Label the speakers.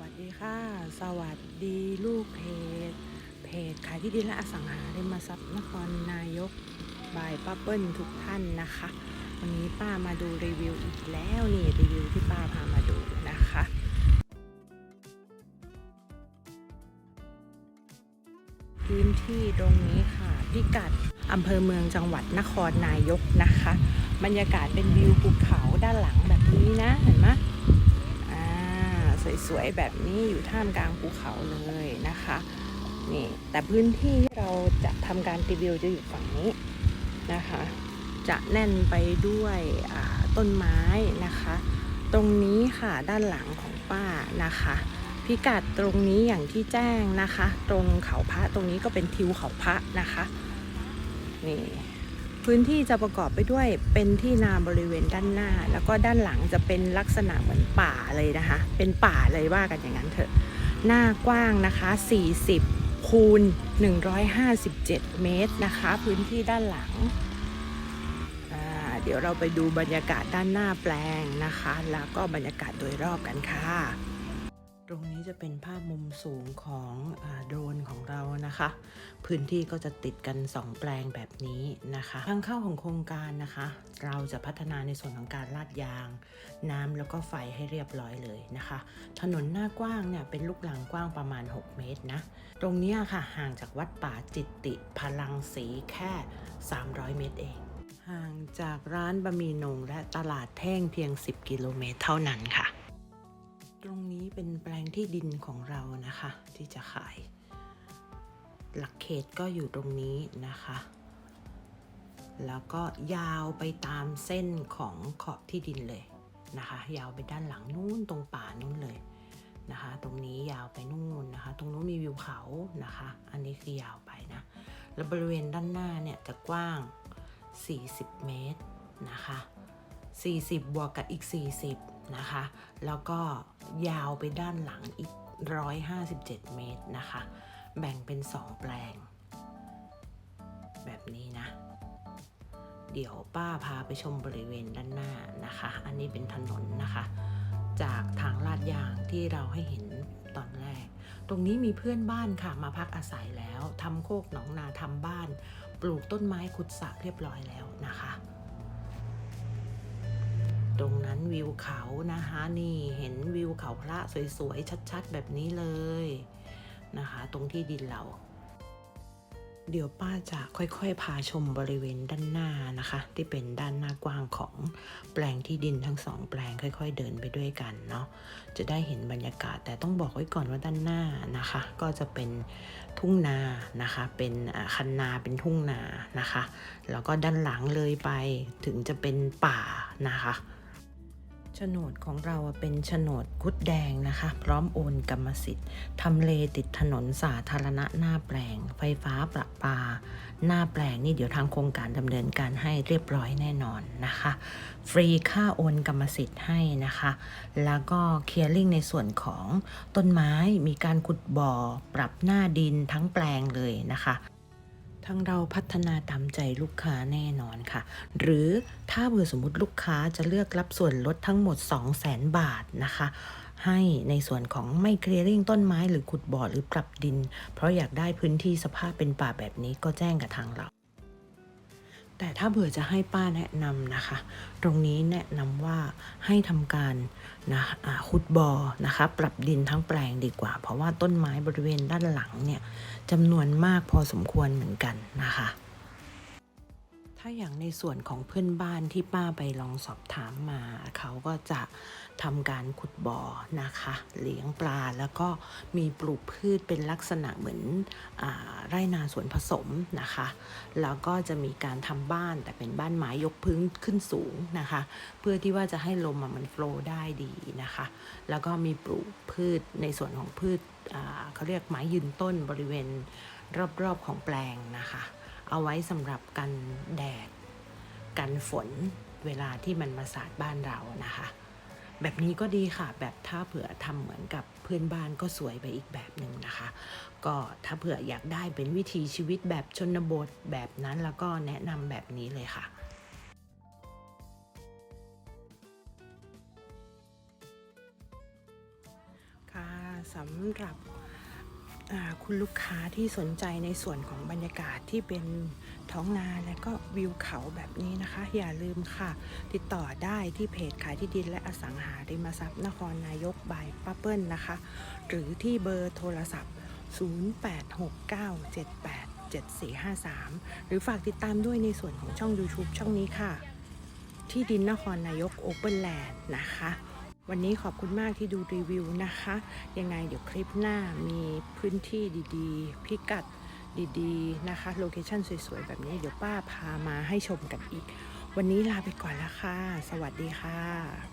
Speaker 1: วัสดีค่ะ สวัสดีลูกเพจ เพจขายที่ดินและอสังหาริมทรัพย์นครนายกบายป้าเปิ้ลทุกท่านนะคะ วันนี้ป้ามาดูรีวิวอีกแล้วนี่รีวิวที่ป้าพามาดูนะคะพื้นที่ตรงนี้ค่ะ พิกัดอำเภอเมืองจังหวัดนครนายกนะคะ บรรยากาศเป็นวิวภูเขาด้านหลังแบบนี้นะเห็นไหม สวยๆ แบบนี้อยู่ท่ามกลางภูเขาเลยนะคะนี่แต่พื้นที่ที่เราจะทำการรีวิวจะอยู่ฝั่งนี้นะคะ จะแน่นไปด้วยต้นไม้นะคะ ตรงนี้ค่ะด้านหลังของป้านะคะ พิกัดตรงนี้อย่างที่แจ้งนะคะ ตรงเขาพระตรงนี้ก็เป็นทิวเขาพระนะคะนี่ พื้นที่จะประกอบไปด้วยเป็นที่นาบริเวณด้านหน้า แล้วก็ด้านหลังจะเป็นลักษณะเหมือนป่าเลยนะคะ เป็นป่าเลยว่ากันอย่างนั้นเถอะ หน้ากว้างนะคะ 40 คูณ 157 เมตรนะคะ พื้นที่ด้านหลัง เดี๋ยวเราไปดูบรรยากาศด้านหน้าแปลงนะคะ แล้วก็บรรยากาศโดยรอบกันค่ะ รงนี้จะเป็นภาพมุมสูงของอโดรนของเรานะคะ พื้นที่ก็จะติดกัน 2 แปลงแบบนี้นะคะทางเข้าของโครงการนะคะ เราจะพัฒนาในส่วนของการลาดยาง น้ำแล้วก็ไฟให้เรียบร้อยเลยนะคะ ถนนหน้ากว้างเนี่ยเป็นลูกหลังกว้างประมาณ 6 เมตรนะ ตรงนี้ค่ะห่างจากวัดป่าจิตติพลังสีแค่ 300 เมตรเอง ห่างจากร้านบะหมี่นงและตลาดแท่งเพียง 10 กิโลเมตรเท่านั้นค่ะ ตรงนี้เป็นแปลงที่ดินของเรานะคะ ที่จะขาย หลักเขตก็อยู่ตรงนี้นะคะ แล้วก็ยาวไปตามเส้นของขอบที่ดินเลยนะคะ ยาวไปด้านหลังนู่นตรงป่านู่นเลยนะคะ ตรงนี้ยาวไปนู่นนะคะ ตรงนู้นมีวิวเขานะคะ อันนี้คือยาวไปนะ แล้วบริเวณด้านหน้าเนี่ยจะกว้าง 40 เมตรนะคะ 40 บวกกับอีก 40 นะคะ แล้วก็ยาวไปด้านหลังอีก 157 เมตรนะคะ แบ่งเป็น 2 แปลง แบบนี้นะ เดี๋ยวป้าพาไปชมบริเวณด้านหน้านะคะ อันนี้เป็นถนนนะคะ จากทางลาดยางที่เราให้เห็นตอนแรก ตรงนี้มีเพื่อนบ้านค่ะมาพักอาศัยแล้วทำโคกหนองนาทำบ้าน ปลูกต้นไม้ขุดสระเรียบร้อยแล้วนะคะ ตรงนั้นวิวเขานะคะนี่เห็นวิวเขาพระสวยๆชัดๆ แบบนี้เลยนะคะ ตรงที่ดินเรา เดี๋ยวป้าจะค่อยๆ พาชมบริเวณด้านหน้านะคะ ที่เป็นด้านหน้ากว้างของแปลงที่ดินทั้งสองแปลงค่อย ๆ เดินไปด้วยกันเนาะจะได้เห็นบรรยากาศแต่ต้องบอกไว้ก่อนว่าด้านหน้านะคะ ก็จะเป็นทุ่งนานะคะ เป็นคันนาเป็นทุ่งนานะคะ แล้วก็ด้านหลังเลยไปถึงจะเป็นป่านะคะ โฉนดของเราเป็นโฉนดคุดแดงนะคะ พร้อมโอนกรรมสิทธิ์ทำเลติดถนนสาธารณะหน้าแปลง ไฟฟ้าประปา หน้าแปลงนี่เดี๋ยวทางโครงการดำเนินการให้เรียบร้อยแน่นอนนะคะ ฟรีค่าโอนกรรมสิทธิ์ให้นะคะ แล้วก็เคลียร์ลิงในส่วนของต้นไม้มีการขุดบ่อ ปรับหน้าดินทั้งแปลงเลยนะคะ ทางเราพัฒนาตามใจลูกค้าแน่นอนค่ะ หรือถ้าเบื่อสมมติลูกค้าจะเลือกรับส่วนลดทั้งหมด 2 0 0 0 0 0บาทนะคะ ให้ในส่วนของไม่เคลียร์ริ่งต้นไม้หรือขุดบ่อหรือปรับดิน เพราะอยากได้พื้นที่สภาพเป็นป่าแบบนี้ก็แจ้งกับทางเรา แต่ถ้าเบื่อจะให้ป้าแนะนำนะคะ ตรงนี้แนะนำว่าให้ทำการนะฮุดบ่อนะคะ ปรับดินทั้งแปลงดีกว่า เพราะว่าต้นไม้บริเวณด้านหลังเนี่ยจำนวนมากพอสมควรเหมือนกันนะคะ ถ้าอย่างในส่วนของเพื่อนบ้านที่ป้าไปลองสอบถามมา เขาก็จะทำการขุดบ่อนะคะ เลี้ยงปลาแล้วก็มีปลูกพืชเป็นลักษณะเหมือนอไร่นาสวนผสมนะคะ แล้วก็จะมีการทำบ้านแต่เป็นบ้านไม้ยกพื้นขึ้นสูงนะคะ เพื่อที่ว่าจะให้ลมมันโฟลได้ดีนะคะ แล้วก็มีปลูกพืชในส่วนของพืชเขาเรียกไม้ยืนต้นบริเวณรอบๆของแปลงนะคะ เอาไว้สำหรับกันแดด กันฝนเวลาที่มันมาสาดบ้านเรานะคะ แบบนี้ก็ดีค่ะ แบบถ้าเผื่อทำเหมือนกับเพื่อนบ้านก็สวยไปอีกแบบหนึ่งนะคะ ก็ถ้าเผื่ออยากได้เป็นวิถีชีวิตแบบชนบทแบบนั้นแล้วก็แนะนำแบบนี้เลยค่ะค่ะสำหรับ คุณลูกค้าที่สนใจในส่วนของบรรยากาศที่เป็นท้องนาและก็วิวเขาแบบนี้นะคะ อย่าลืมค่ะ ติดต่อได้ที่เพจขายที่ดินและอสังหาริมทรัพย์นครนายกบายป้าเปิ้ลนะคะ หรือที่เบอร์โทรศัพท์ 0869787453 หรือฝากติดตามด้วยในส่วนของช่อง YouTube ช่องนี้ค่ะ ที่ดินนครนายกโอเ n นแลนด์นะคะ วันนี้ขอบคุณมากที่ดูรีวิวนะคะ ยังไงเดี๋ยวคลิปหน้ามีพื้นที่ดีๆ พิกัดดีๆนะคะ โลเคชั่นสวยๆ แบบนี้เดี๋ยวป้าพามาให้ชมกันอีก วันนี้ลาไปก่อนแล้วค่ะ สวัสดีค่ะ